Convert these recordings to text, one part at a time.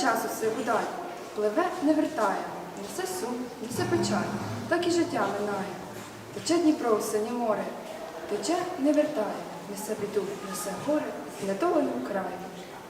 Пливе час у сиву даль, пливе не вертає, несе сум, несе печаль, так і життя минає. Тече Дніпро у синє море, тече не вертає, несе біду, несе горе, не недолену краю.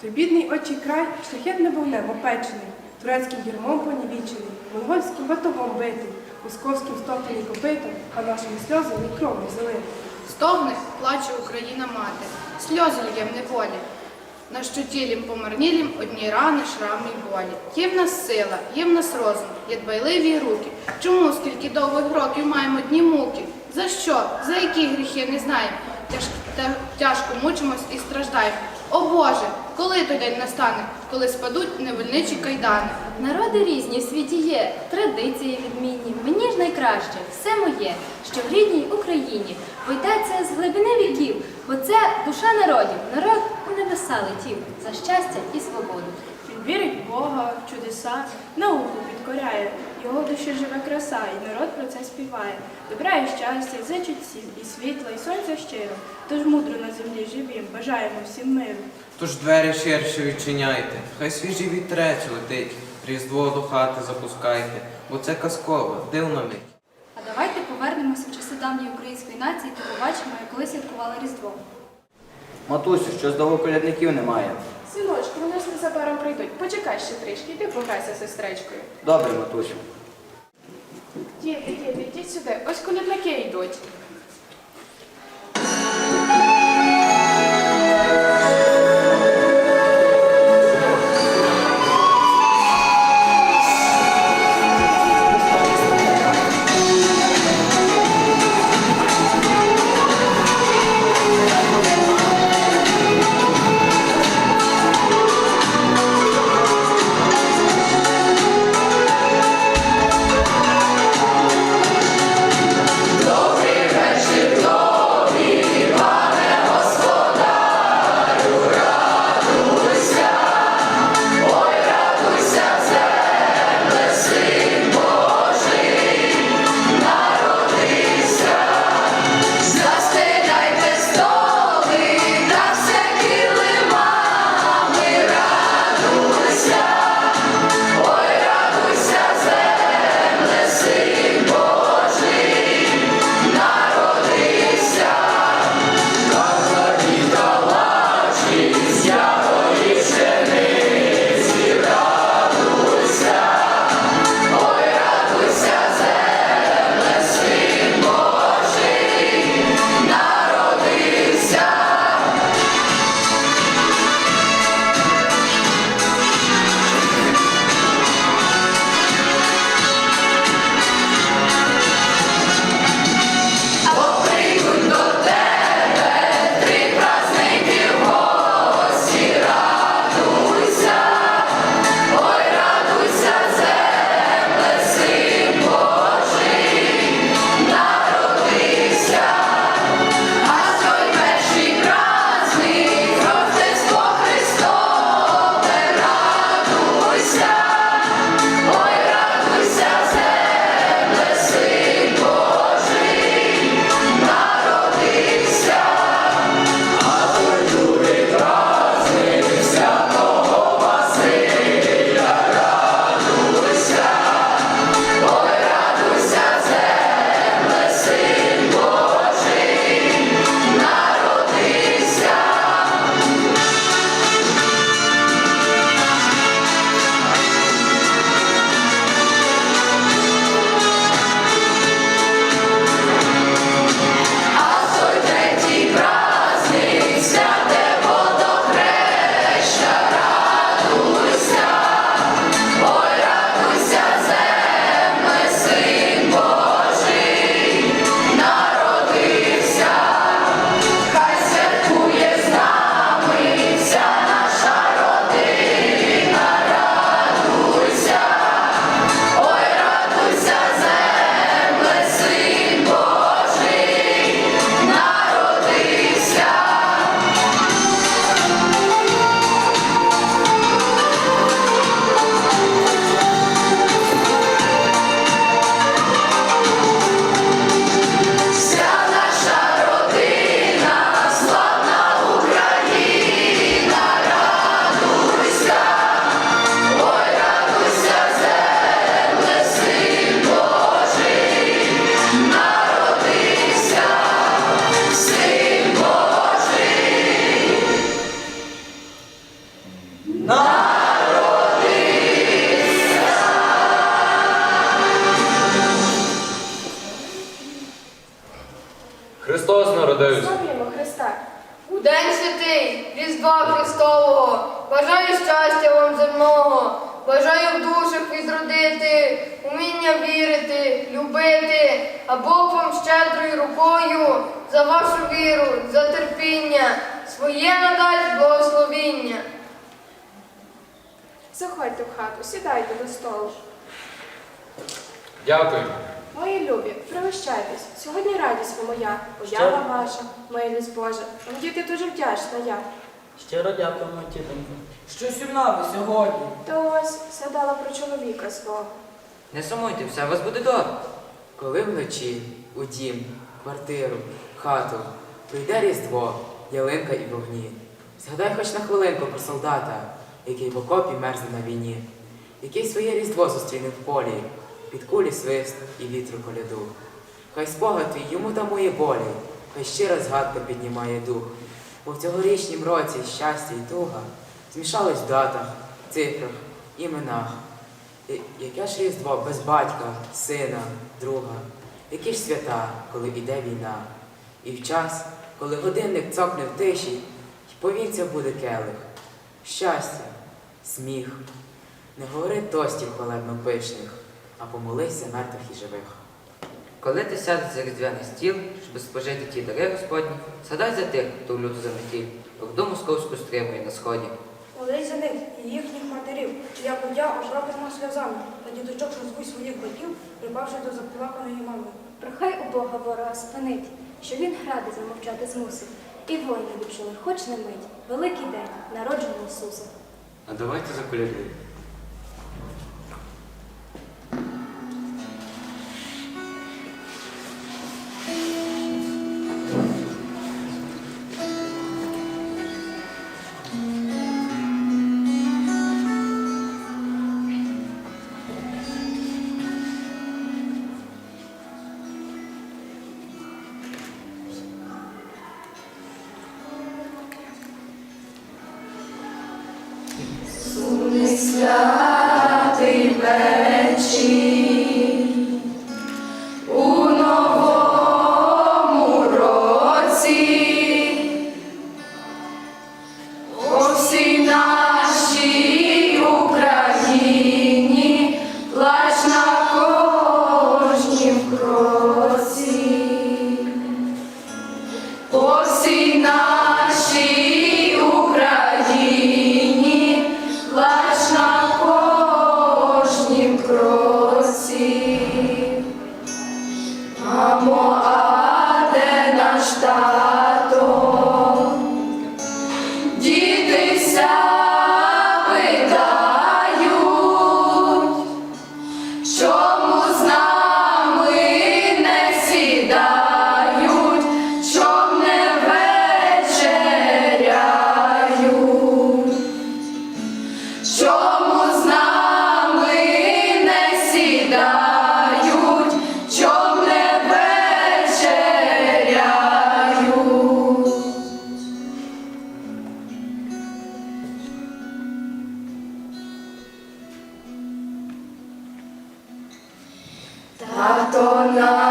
Той бідний отчий край шляхетне вогнем опечений, турецьким гірмом понівічений, монгольським батогом битий, московським стоптаний копитом, а нашими сльозами кров'ю залитий. Стогне, плаче Україна мати, сльози лє в неволі. На щотілім помарнілім одні рани, шрами й болі. Є в нас сила, є в нас розум, є дбайливі руки. Чому скільки довгих років маємо одні муки? За що? За які гріхи не знаємо? Тяж, тяжко мучимось і страждаємо. О Боже, коли той день настане, коли спадуть невольничі кайдани? Народи різні в світі є, традиції відмінні. Мені ж найкраще, все моє, що в рідній Україні. Бо йдеться з глибини віків, бо це душа народів, народ у небеса летів за щастя і свободу. Він вірить в Бога, в чудеса, науку підкоряє, його в душі живе краса, і народ про це співає. Добра і щастя, зичить всім, і світла, і сонця щиро. Тож мудро на землі живім, бажаємо всім миру. Тож двері ширше відчиняйте, хай свіжий вітрець летить, різдво до хати запускайте, бо це казково, дивна мить. А давайте повернемося в часи давньої української нації то побачимо, як колись святкували Різдво. Матусю, щось довго колядників немає. Синочку, вони ж незабаром прийдуть. Почекай ще трішки, йди пограйся з сестричкою. Добре, матусю. Діти, діти, йдіть сюди. Ось колядники йдуть. Христос народився. Славімо Христа! У День святий, Різдва Христового, бажаю щастя вам земного, бажаю в душах відродити, уміння вірити, любити, а Бог вам щедрою рукою за вашу віру, за терпіння, своє надасть благословіння. Заходьте в хату, сідайте до столу. Дякую. Мої любі, пригощайтесь. Сьогодні радість ви моя, поява ваша, милість Божа. Вам діти дуже вдячна я. Щиро дякуємо, тітонько. Щось юна ви сьогодні. Та ось згадала про чоловіка свого. Не сумуйте, все у вас буде добре. Коли вночі у дім, квартиру, хату прийде різдво, ялинка і вогні. Згадай хоч на хвилинку про солдата, який в окопі мерзне на війні, який своє різдво зустріне в полі, під кулі свист і вітру коляду. Хай спогад твій йому тамує болі, хай щира згадка піднімає дух. Бо в цьогорічнім році щастя і туга змішались в датах, цифрах, іменах. Я- Яке ж різдво без батька, сина, друга, які ж свята, коли іде війна, і в час, коли годинник цокне в тиші, й повінця буде келих, щастя, сміх, не говори тостів хвалебно пишних, а помолися мертвих і живих. Коли ти сядеш за різдвяний стіл, щоб спожити ті дари Господні, згадай за тих, хто в люту заметів, орду московську стримує на сході. Молись за них і їхніх матерів, чия подя окроплена сльозами, та діточок, що своїх батьків, припавши до заплаканої мами. Прохай у Бога ворога спинить, що він гради замовчати змусив. І воїни відчули, хоч не мить, великий день народження Ісуса. А давайте заколядуємо. По 감사합니다.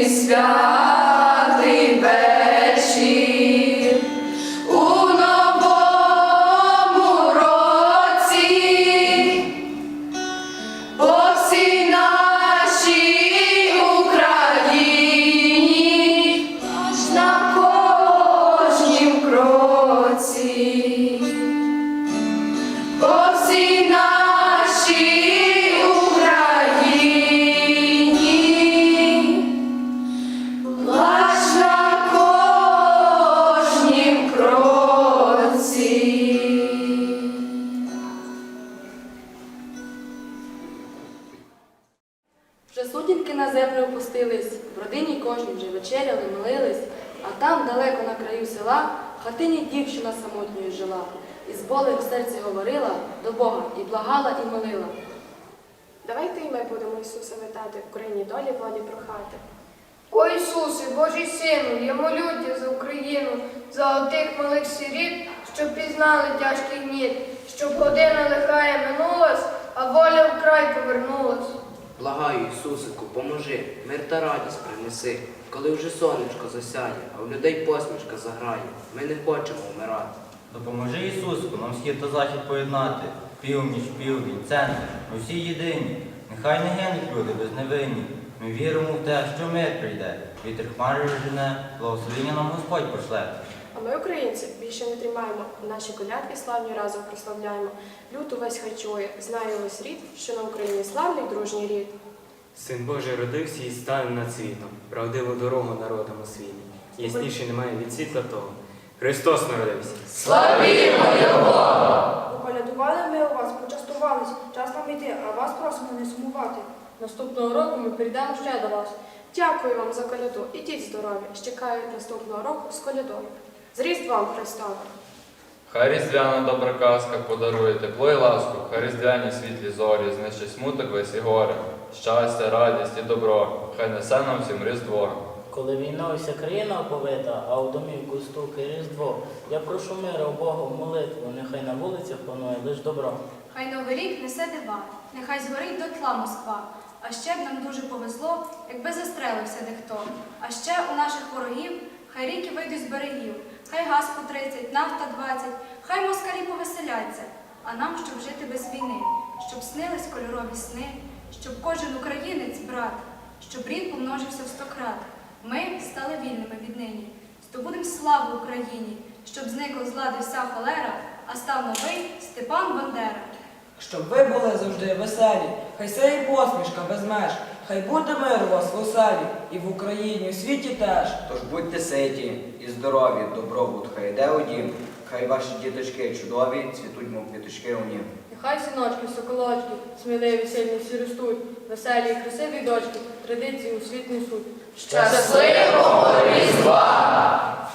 Чудесний там, далеко на краю села, в хатині дівчина самотньою жила, і з болем в серці говорила до Бога і благала, і молила. Давайте і ми будемо Ісуса вітати, в Україні долі волі прохати. О Ісусе, Божий Сину, я молю за Україну, за отих малих сиріт, щоб пізнали тяжкий гніт, щоб година лихая минулась, а воля в край повернулась. Благаю, Ісусику, поможи, мир та радість принеси, коли вже сонечко засяє, а в людей посмішка заграє. Ми не хочемо вмирати. Допоможи Ісусику нам схід та захід поєднати, північ, південь, центр, ми всі єдині. Нехай не гинуть люди безневинні. Ми віримо в те, що мир прийде, вітер хмари розжене, благословення нам Господь пошле. А ми, українці, більше не тримаємо, наші колядки славні разом прославляємо. Люд увесь хай чує, знає весь рід, що на Україні славний дружній рід. Син Божий родився і стане над світом, правдиву дорогу народам у світі. Ясніше немає від світла того. Христос народився. Поколядували ми у вас, почастувались, час нам іти, а вас просимо не сумувати. Наступного року ми прийдемо ще до вас. Дякую вам за коляду. Ідіть здорові, чекають наступного року з колядою. З Різдвом Христовим! Хай різдвяна добра казка подарує тепло і ласку, хай різдвяні світлі зорі, знищить смуток весь і горе, щастя, радість і добро, хай несе нам всім різдво. Коли війною вся країна оповита, а у домівку стукає різдво, я прошу мира у Бога в молитву, нехай на вулицях панує лиш добро. Хай новий рік несе дива, нехай згорить дотла Москва. А ще б нам дуже повезло, якби застрелився дехто. А ще у наших ворогів хай ріки вийдуть з берегів, хай газ по 30, нафта 20, хай москалі повеселяться, а нам, щоб жити без війни, щоб снились кольорові сни, щоб кожен українець брат, щоб рід помножився в сто крат. Ми стали вільними віднині, здобудем славу Україні, щоб зникла з лади вся холера, а став новий Степан Бандера. Щоб ви були завжди веселі, хай сеє посмішка без меж, хай буде мир у вас в оселі, і в Україні, і в світі теж. Тож будьте ситі і здорові, добробут хай йде у дім, хай ваші діточки чудові, цвітуть, мов квіточки у нім. Нехай синочки, соколочки, сміливі, сильні всі ростуть, веселі і красиві дочки, традиції у світ несуть. Щасливого Різдва!